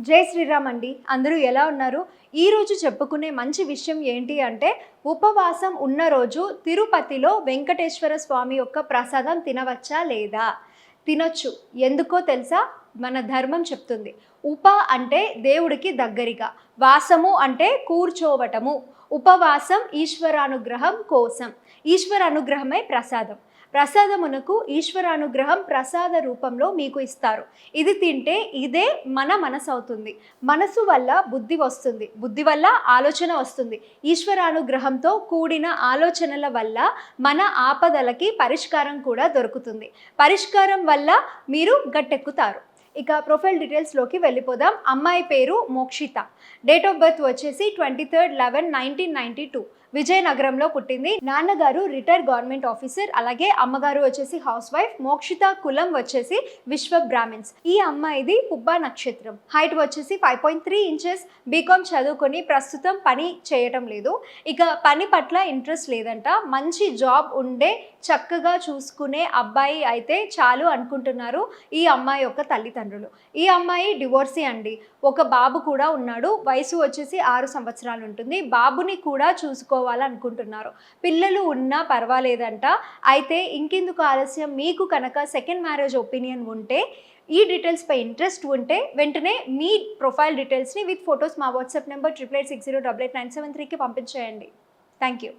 జై శ్రీరామ్ అండి. అందరూ ఎలా ఉన్నారు? ఈరోజు చెప్పుకునే మంచి విషయం ఏంటి అంటే ఉపవాసం ఉన్న రోజు తిరుపతిలో వెంకటేశ్వర స్వామి యొక్క ప్రసాదం తినవచ్చా లేదా? తినొచ్చు. ఎందుకో తెలుసా? మన ధర్మం చెప్తుంది. ఉప అంటే దేవుడికి దగ్గరగా వాసము అంటే కూర్చోవటము. ఉపవాసం ఈశ్వరానుగ్రహం కోసం. ఈశ్వర అనుగ్రహమే ప్రసాదం. ప్రసాదమునకు ఈశ్వరానుగ్రహం ప్రసాద రూపంలో మీకు ఇస్తారు. ఇది తింటే ఇదే మన మనసు అవుతుంది మనసు వల్ల బుద్ధి వస్తుంది. బుద్ధి వల్ల ఆలోచన వస్తుంది. ఈశ్వరానుగ్రహంతో కూడిన ఆలోచనల వల్ల మన ఆపదలకి పరిష్కారం కూడా దొరుకుతుంది. పరిష్కారం వల్ల మీరు గట్టెక్కుతారు. ఇక ప్రొఫైల్ డీటెయిల్స్లోకి వెళ్ళిపోదాం. అమ్మాయి పేరు మోక్షిత. డేట్ ఆఫ్ బర్త్ వచ్చేసి twenty third eleven nineteen ninety two విజయనగరంలో పుట్టింది. నాన్నగారు రిటైర్డ్ గవర్నమెంట్ ఆఫీసర్ అలాగే అమ్మగారు వచ్చేసి హౌస్ వైఫ్ మోక్షిత కులం వచ్చేసి విశ్వ బ్రాహ్మిన్స్. ఈ అమ్మాయిది పుబ్బా నక్షత్రం. హైట్ వచ్చేసి five point three inches B Com చదువుకొని ప్రస్తుతం పని చేయటం లేదు. ఇక పని పట్ల ఇంట్రెస్ట్ లేదంట. మంచి జాబ్ ఉండే చక్కగా చూసుకునే అబ్బాయి అయితే చాలు అనుకుంటున్నారు ఈ అమ్మాయి యొక్క తల్లిదండ్రులు ఈ అమ్మాయి డివోర్సీ అండి. ఒక బాబు కూడా ఉన్నాడు. వయసు వచ్చేసి ఆరు సంవత్సరాలు ఉంటుంది. బాబుని కూడా చూసుకోవాలనుకుంటున్నారు. పిల్లలు ఉన్నా పర్వాలేదంట. అయితే ఇంకెందుకు ఆలస్యం? మీకు కనుక సెకండ్ మ్యారేజ్ ఒపీనియన్ ఉంటే ఈ డీటెయిల్స్పై ఇంట్రెస్ట్ ఉంటే వెంటనే మీ ప్రొఫైల్ డీటెయిల్స్ని విత్ ఫొటోస్ మా WhatsApp number triple eight six zero double eight nine seven త్రీకి పంపించేయండి. Thank you